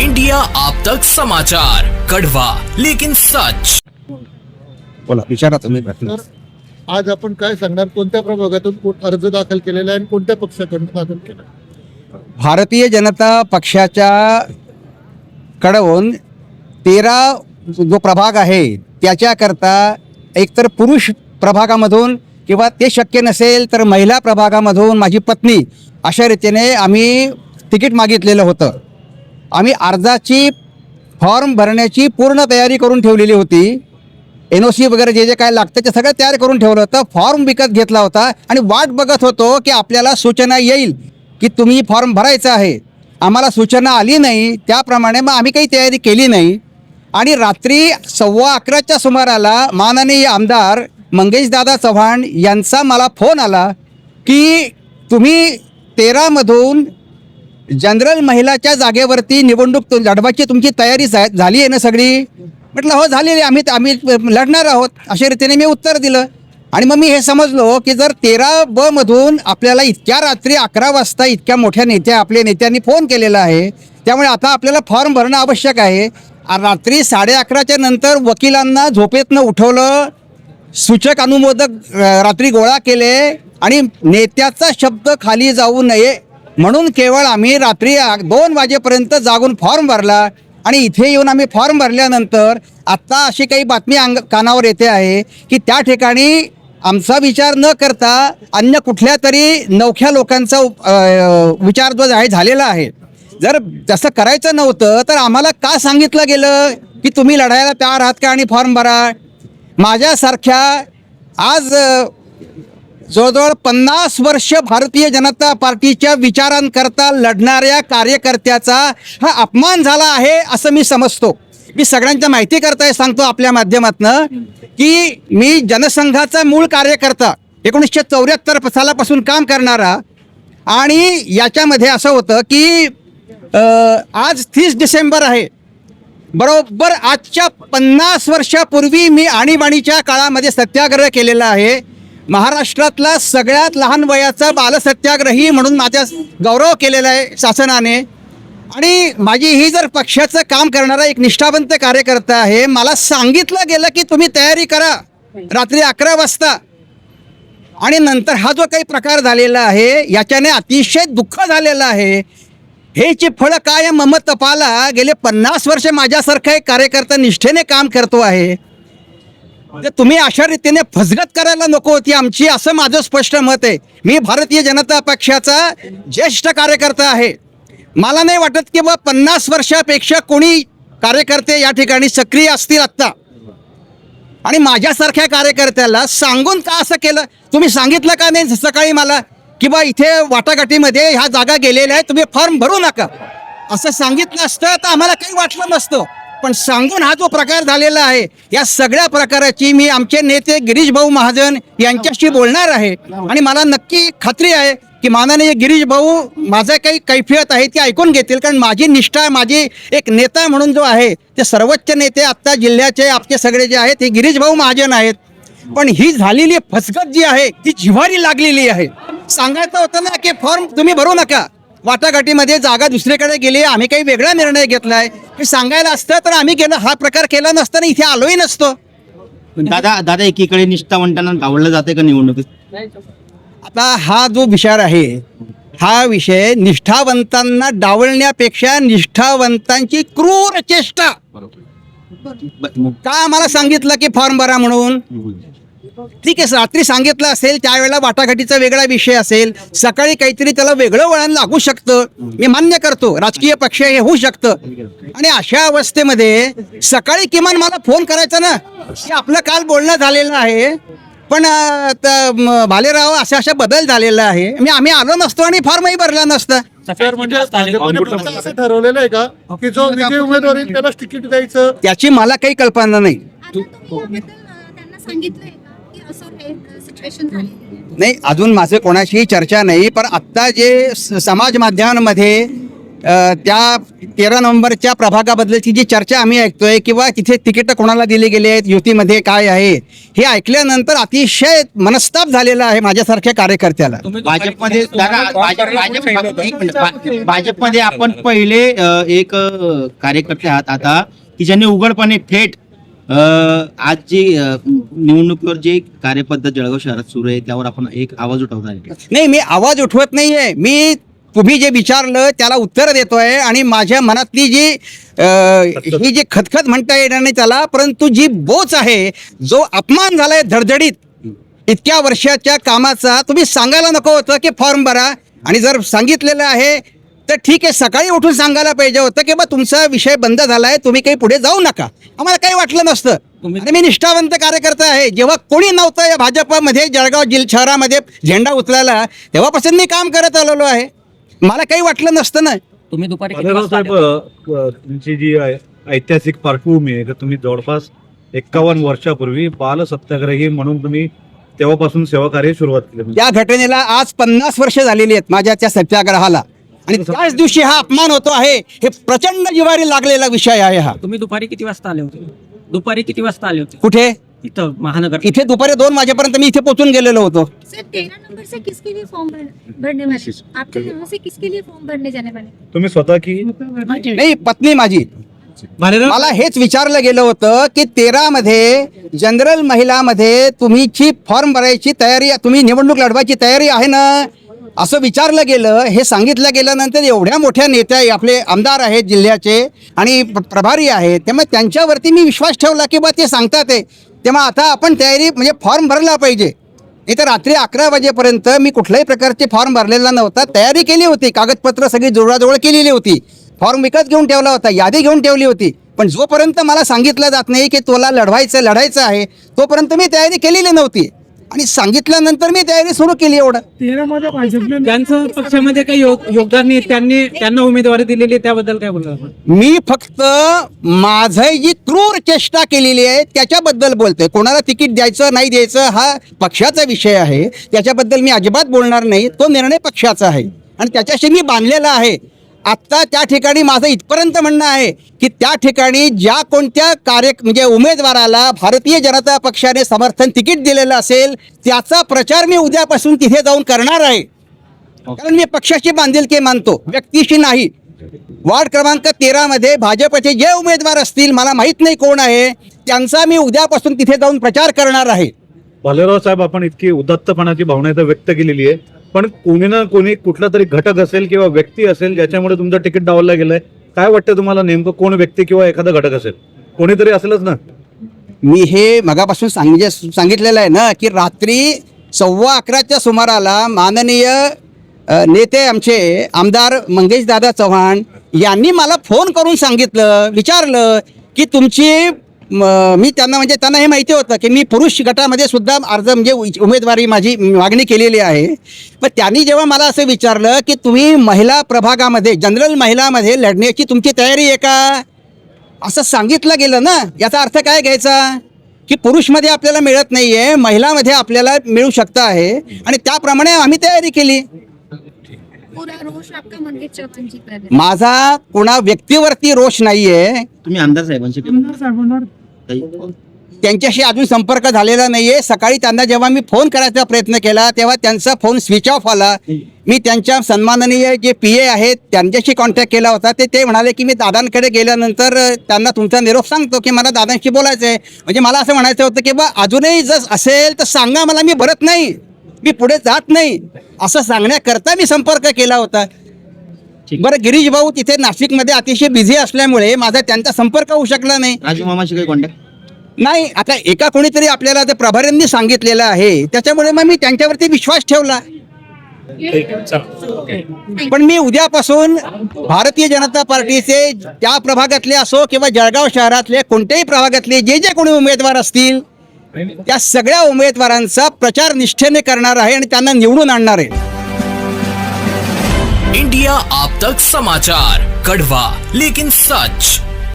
India आप तक समाचार कड़वा लेकिन सच। बोला विचारा तुम्ही तर आज आपण काय सांगणार? कोणत्या प्रभागातून कोण अर्ज दाखल केलेला आहे आणि कोणत्या पक्षाकडून दाखल केला भारतीय जनता पक्षाच्या कडून तेरा जो प्रभाग आहे त्याच्याकरता एकतर पुरुष प्रभागामधून किंवा ते शक्य नसेल तर महिला प्रभागामधून माझी पत्नी अशा रीतीने आम्ही तिकीट मागितलेलं होतं. आम्ही अर्जाची फॉर्म भरण्याची पूर्ण तयारी करून ठेवलेली होती. एन ओ सी वगैरे जे जे काय लागतं ते सगळं तयार करून ठेवलं होतं. फॉर्म विकत घेतला होता आणि वाट बघत होतो की आपल्याला सूचना येईल की तुम्ही फॉर्म भरायचा आहे. आम्हाला सूचना आली नाही. त्याप्रमाणे मग आम्ही काही तयारी केली नाही. आणि रात्री सव्वा अकराच्या सुमाराला माननीय आमदार मंगेशदादा चव्हाण यांचा मला फोन आला की तुम्ही तेरामधून जनरल महिलाच्या जागेवरती निवडणूक लढवायची तुमची तयारी झाली आहे ना सगळी? म्हटलं हो झालेली आम्ही आम्ही लढणार आहोत. अशा रीतीने मी उत्तर दिलं. आणि मग मी हे समजलो की जर तेरा ब मधून आपल्याला इतक्या रात्री अकरा वाजता इतक्या मोठ्या नेत्या आपल्या नेत्यांनी फोन केलेला आहे त्यामुळे आता आपल्याला फॉर्म भरणं आवश्यक आहे. रात्री साडे अकराच्या नंतर वकिलांना झोपेतनं उठवलं सूचक अनुमोदक रात्री गोळा केले आणि नेत्याचा शब्द खाली जाऊ नये म्हणून केवळ आम्ही रात्री दोन वाजेपर्यंत जागून फॉर्म भरला आणि इथे येऊन आम्ही फॉर्म भरल्यानंतर आत्ता अशी काही बातमी अंग कानावर येते आहे की त्या ठिकाणी आमचा विचार न करता अन्य कुठल्या तरी नवख्या लोकांचा उप- विचार जो आहे झालेला आहे. जर तसं करायचं नव्हतं तर आम्हाला का सांगितलं गेलं की तुम्ही लढायला तयार आहात का आणि फॉर्म भरा? माझ्यासारख्या आज जवळजवळ पन्नास वर्ष भारतीय जनता पार्टीच्या विचारांकरता लढणाऱ्या कार्यकर्त्याचा हा अपमान झाला आहे असं मी समजतो. मी सगळ्यांच्या माहिती करताय सांगतो आपल्या माध्यमातनं की मी जनसंघाचा मूळ कार्यकर्ता एकोणीसशे चौऱ्याहत्तर सालापासून काम करणारा आणि याच्यामध्ये असं होतं की आज तीस डिसेंबर आहे. बरोबर आजच्या पन्नास वर्षापूर्वी मी आणीबाणीच्या काळामध्ये सत्याग्रह केलेला आहे. महाराष्ट्रातला सगळ्यात लहान वयाचा बालसत्याग्रही म्हणून माझ्या गौरव केलेला आहे शासनाने. आणि माझी ही जर पक्षाचं काम करणारा एक निष्ठावंत कार्यकर्ता आहे मला सांगितलं गेलं की तुम्ही तयारी करा. रात्री अकरा वाजता. आणि नंतर हा जो काही प्रकार झालेला आहे याच्याने अतिशय दुःख झालेलं आहे. हेची फळं काय मम तपाला. गेले पन्नास वर्ष माझ्यासारखा एक कार्यकर्ता निष्ठेने काम करतो आहे. म्हणजे तुम्ही अशा रीतीने फसगत करायला नको होती आमची असं माझं स्पष्ट मत आहे. मी भारतीय जनता पक्षाचा ज्येष्ठ कार्यकर्ता आहे. मला नाही वाटत की बा पन्नास वर्षापेक्षा कोणी कार्यकर्ते या ठिकाणी सक्रिय असतील आत्ता. आणि माझ्यासारख्या कार्यकर्त्याला सांगून का असं केलं? तुम्ही सांगितलं का नाही सकाळी मला? की बा इथे वाटाघाटीमध्ये ह्या जागा गेलेल्या आहेत तुम्ही फॉर्म भरू नका. असं सांगितलं असतं तर आम्हाला काही वाटलं नसतं. पण सांगून हा जो प्रकार झालेला आहे या सगळ्या प्रकाराची मी आमचे नेते गिरीश भाऊ महाजन यांच्याशी बोलणार आहे. आणि मला नक्की खात्री आहे की माननीय गिरीश भाऊ माझं काही कैफियत आहे ती ऐकून घेतील कारण माझी निष्ठा माझी एक नेता म्हणून जो आहे ते सर्वोच्च नेते आत्ता जिल्ह्याचे आपले सगळे जे आहेत ते गिरीश भाऊ महाजन आहेत. पण ही झालेली फसगत जी आहे ती जिव्हारी लागलेली आहे. सांगायचं होतं ना की फॉर्म तुम्ही भरू नका. वाटाघाटीमध्ये जागा दुसरीकडे गेली आम्ही काही वेगळा निर्णय घेतलाय. हे सांगायला असतं तर आम्ही गेलो हा प्रकार केला नसता ना इथे आलोही नसतो. पण दादा दादा एकीकडे निष्ठावंतांना डावललं जाते का निवडणुकीत? आता हा जो विचार आहे हा विषय निष्ठावंतांना डावलण्यापेक्षा निष्ठावंतांची क्रूर चेष्टा. का आम्हाला सांगितलं की फॉर्म भरा म्हणून? ठीक आहे रात्री सांगितलं असेल त्यावेळेला वाटाघाटीचा वेगळा विषय असेल. सकाळी काहीतरी त्याला वेगळं वळण लागू शकतं. मी मान्य करतो राजकीय पक्ष हे होऊ शकतं. आणि अशा अवस्थेमध्ये सकाळी किमान मला फोन करायचा ना की आपलं काल बोलणं झालेलं आहे. पण भालेराव अशा अशा बदल झालेला आहे. मी आम्ही आलो नसतो आणि फॉर्मही भरला नसता. म्हणजे भाजपने फक्त असं ठरवलेलं आहे का? की जो विजय उमेदवार येईल त्यालाच तिकीट द्यायचं? त्याची मला काही कल्पना नाही. सांगितलंय. नाही अजून माझं कोणाशीही चर्चा नाही पण आत्ता जे समाज माध्यमांमध्ये त्या तेरा नोव्हेंबरच्या प्रभागाबद्दलची जी चर्चा आम्ही ऐकतोय किंवा तिथे तिकीटं कोणाला दिली गेली आहेत युतीमध्ये काय आहे हे ऐकल्यानंतर अतिशय मनस्ताप झालेला आहे माझ्यासारख्या कार्यकर्त्याला. भाजपमध्ये दादा भाजप भाजप एक मिनिट, भा- भाजपमध्ये आपण पहिले एक कार्यकर्ते आहात आता की ज्यांनी उघडपणे थेट आज जी निवडणुकीवर जे कार्यपद्धत जळगाव शहरात सुरू आहे त्यावर आपण एक आवाज उठवत आहे. नाही मी आवाज उठवत नाहीये. मी तुम्ही जे विचारलं त्याला उत्तर देतोय आणि माझ्या मनातली जी अ, ही जी खतखत म्हणता येणार नाही त्याला परंतु जी बोच आहे जो अपमान झालाय धडधडीत इतक्या वर्षाच्या कामाचा तुम्ही सांगायला नको होतं की फॉर्म भरा. आणि जर सांगितलेलं आहे तर ठीक आहे सकाळी उठून सांगायला पाहिजे होतं की बा तुमचा विषय बंद झालाय तुम्ही काही पुढे जाऊ नका. आम्हाला काही वाटलं नसतं. आणि मी निष्ठावंत कार्यकर्ता आहे. जेव्हा कोणी नव्हतं या भाजपमध्ये जळगाव जिल शहरामध्ये झेंडा उचलायला तेव्हापासून मी काम करत आलेलो आहे. मला काही वाटलं नसतं ना. तुम्ही दुपारी किती वाजता आले? तुमची जी ऐ- ऐतिहासिक पार्श्वभूमी आहे तर तुम्ही जवळपास एक्कावन्न वर्षापूर्वी बाल सत्याग्रही म्हणून तुम्ही तेव्हापासून सेवा कार्य सुरुवात केली. त्या घटनेला आज पन्नास वर्ष झालेली आहेत माझ्या त्या सत्याग्रहाला. आणि त्याच दिवशी हा अपमान होतो आहे हे प्रचंड जिवारी लागलेला विषय आहे हा. तुम्ही दुपारी किती वाजता आले होते? दुपारी किती वाजता आले होते? कुठे? इथं महानगर. इथे दुपारी दोन वाजेपर्यंत मी इथे पोहोचून गेलेलो होतो. सर तेरह नंबर से किसके लिए फॉर्म भर- भरने वाले? आपके यहाँ से किसके लिए फॉर्म भरने जाने वाले? तुम्ही स्वतः की? नाही पत्नी माझी. मला हेच विचारलं गेलं होतं की तेरा मध्ये जनरल महिलामध्ये तुम्हीची फॉर्म भरायची तयारी तुम्ही निवडणूक लढवायची तयारी आहे ना? असं विचारलं गेलं हे सांगितलं गेल्यानंतर एवढ्या मोठ्या नेत्या आपले आमदार आहेत जिल्ह्याचे आणि प्रभारी आहेत त्यामुळे त्यांच्यावरती मी विश्वास ठेवला की बा ते सांगतात आहे तेव्हा आता आपण तयारी म्हणजे फॉर्म भरला पाहिजे. नाही तर रात्री अकरा वाजेपर्यंत मी कुठल्याही प्रकारचे फॉर्म भरलेला नव्हता. तयारी केली होती कागदपत्र सगळी जुळवाजुळव केलेली होती. फॉर्म विकत घेऊन ठेवला होता यादी घेऊन ठेवली होती. पण जोपर्यंत मला सांगितलं जात नाही की तुला लढवायचं लढायचं आहे तोपर्यंत मी तयारी केलेली नव्हती. आणि सांगितल्यानंतर मी तयारी सुरू केली एवढं. त्यांचं पक्षामध्ये काही योग- योगदान नाही. त्यांनी त्यांना उमेदवारी दिलेली आहे, त्याबद्दल काय बोलणार आपण? मी फक्त माझं जी क्रूर चेष्टा केलेली आहे त्याच्याबद्दल बोलतोय. कोणाला तिकीट द्यायचं नाही द्यायचं हा पक्षाचा विषय आहे. त्याच्याबद्दल मी अजिबात बोलणार नाही. तो निर्णय पक्षाचा आहे. आणि त्याच्याशी मी बांधलेला आहे. आत्ता त्या ठिकाणी माझं इथपर्यंत म्हणणं आहे की त्या ठिकाणी ज्या कोणत्या कार्य म्हणजे उमेदवाराला भारतीय जनता पक्षाने समर्थन तिकीट दिलेलं असेल त्याचा प्रचार मी उद्यापासून तिथे जाऊन करणार आहे. कारण मी पक्षाची बांधिलकी मानतो व्यक्तीशी नाही. वार्ड क्रमांक तेरा मध्ये भाजपचे जे उमेदवार असतील मला माहीत नाही कोण आहे त्यांचा मी उद्यापासून तिथे जाऊन प्रचार करणार आहे. भालेराव साहेब आपण इतकी उदात्तपणाची भावना इथं व्यक्त केलेली आहे. पण कोणी ना कोणी कुठला तरी घटक असेल किंवा व्यक्ती असेल ज्याच्यामुळे तुमचं तिकीट डावललं गेलंय काय वाटतं तुम्हाला नेमकं कोण व्यक्ती किंवा एखादा घटक असेल? कोणीतरी असेलच ना. मी हे मगापासून सांगितले सांगितलेलं आहे ना की रात्री सव्वा अकराच्या सुमाराला माननीय नेते आमचे आमदार मंगेशदादा चव्हाण यांनी मला फोन करून सांगितलं विचारलं की तुमची म, मी त्यांना म्हणजे त्यांना हे माहिती होतं की मी पुरुष गटामध्ये सुद्धा अर्ज म्हणजे उमेदवारी माझी मागणी केलेली आहे. पण त्यांनी जेव्हा मला असं विचारलं की तुम्ही महिला प्रभागामध्ये जनरल महिलामध्ये लढण्याची तुमची तयारी आहे का? असं सांगितलं गेलं ना. याचा अर्थ काय घ्यायचा? की पुरुषमध्ये आपल्याला मिळत नाहीये महिलामध्ये आपल्याला मिळू शकतं आहे. आणि त्याप्रमाणे आम्ही तयारी केली. हैं माझा कोणा व्यक्तीवरती रोष नाहीये. तुम्ही आमदार साहेबांशी काही- त्यांच्याशी अजून संपर्क झालेला नाहीये. सकाळी त्यांना जेव्हा मी फोन करायचा प्रयत्न केला तेव्हा त्यांचा फोन स्विच ऑफ आला. मी त्यांच्या सन्माननीय जे पी ए आहेत त्यांच्याशी कॉन्टॅक्ट केला होता. ते ते म्हणाले की मी दादांकडे गेल्यानंतर त्यांना तुमचा निरोप सांगतो की मला दादांशी बोलायचं आहे म्हणजे मला असं म्हणायचं होतं की बा अजूनही जर असेल तर सांगा मला मी भरत नाही. मी पुढे जात नाही. असं सांगण्याकरता मी संपर्क केला होता. बरं गिरीश भाऊ तिथे नाशिकमध्ये अतिशय बिझी असल्यामुळे माझा त्यांचा संपर्क होऊ शकला नाही. राजू मामाशी काही कॉन्टॅक्ट नाही आता एका कोणीतरी आपल्याला ते प्रभाऱ्यांनी सांगितलेलं आहे. त्याच्यामुळे मग मी त्यांच्यावरती विश्वास ठेवला. पण मी उद्यापासून भारतीय जनता पार्टीचे त्या प्रभागातले असो किंवा जळगाव शहरातले कोणत्याही प्रभागातले जे जे कोणी उमेदवार असतील त्या सगळ्या उमेदवारांचा प्रचार निष्ठेने करणार आहे आणि त्यांना निवडून आणणार आहे. इंडिया आप तक समाचार कड़वा लेकिन सच।